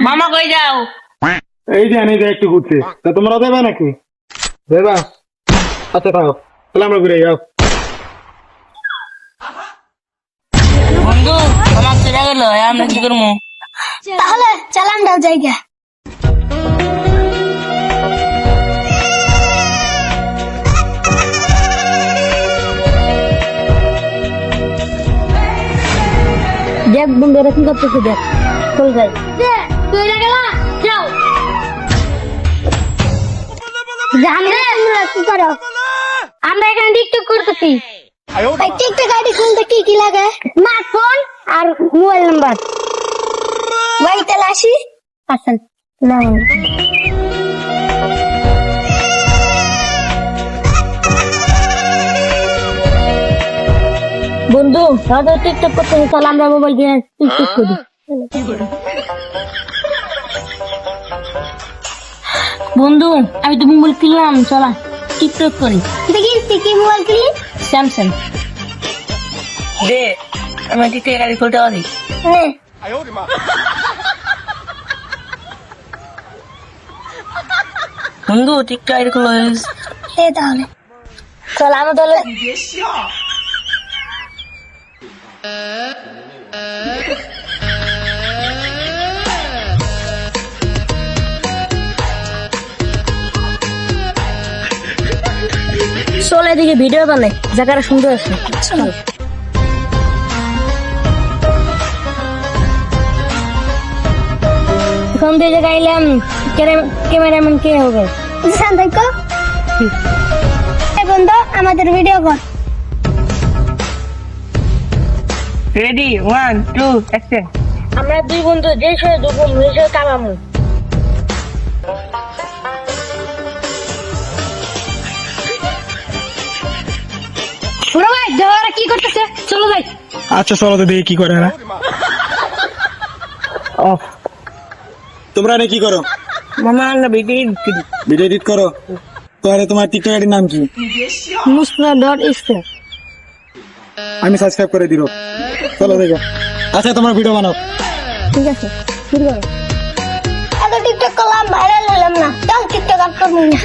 মামা কই যাও? এই যে আনি যে একটু ঘুরতে তা তোমরা দেবে নাকি? দেবা আচ্ছা তাও তাহলে আমরা ঘুরে যাও। বন্ধু আমার চলে গেল আমরা কি করব? তাহলে চালান দাও জায়গা দেখ বন্ধু এরকম করতেছে দেখ। চল যাই তুই না গেলা যাও। জানলে তোমরা কি করো? আমরা এখানে টিকটক করতেছি। এই টিকটক আইডি খুলতে কি কি লাগে? স্মার্টফোন আর মোবাইল নাম্বার। তাহলে আসি? আসেন না বন্ধু তাদের টিকটক করতেছে চল আমরা মোবাইল দিয়ে টিকটক করি। বন্ধু আমি তো মোবাইল কিনলাম চলা টিকটক করি। দেখি তুই কি মোবাইল কিনলি? স্যামসাং দে আমি টিকে গাড়ি খুলতে পারি বন্ধু টিকটক গাড়ি খুলো এই তাহলে। চল আমার দলে চল এদিকে ভিডিও বানাই জায়গাটা সুন্দর আছে। চল। এখন এই জায়গায় এলাম ক্যামেরাম্যান কে হবে? জান দেখো বন্ধু আমাদের ভিডিও কর। রেডি ওয়ান টু অ্যাকশন আমরা দুই বন্ধু যে সয়ে দুবো মিশে কামামু ভাই দেওয়ারা কি করতেছে? চলো ভাই আচ্ছা চলো তো দেখি কি করে না তোমরা নে কি করো? মামা আমরা ভিডিও এডিট করি। ভিডিও এডিট করো? তো আরে তোমার টিকটক আইডির নাম কি? মুসনা ডট ইসকে আমি সাবস্ক্রাইব করে দিব। চলো দেখো। আচ্ছা তোমার ভিডিও বানাও। ঠিক আছে, শুরু করো। এত টিকটক করলাম ভাইরাল হলাম না। চল টিকটক আপ করব না?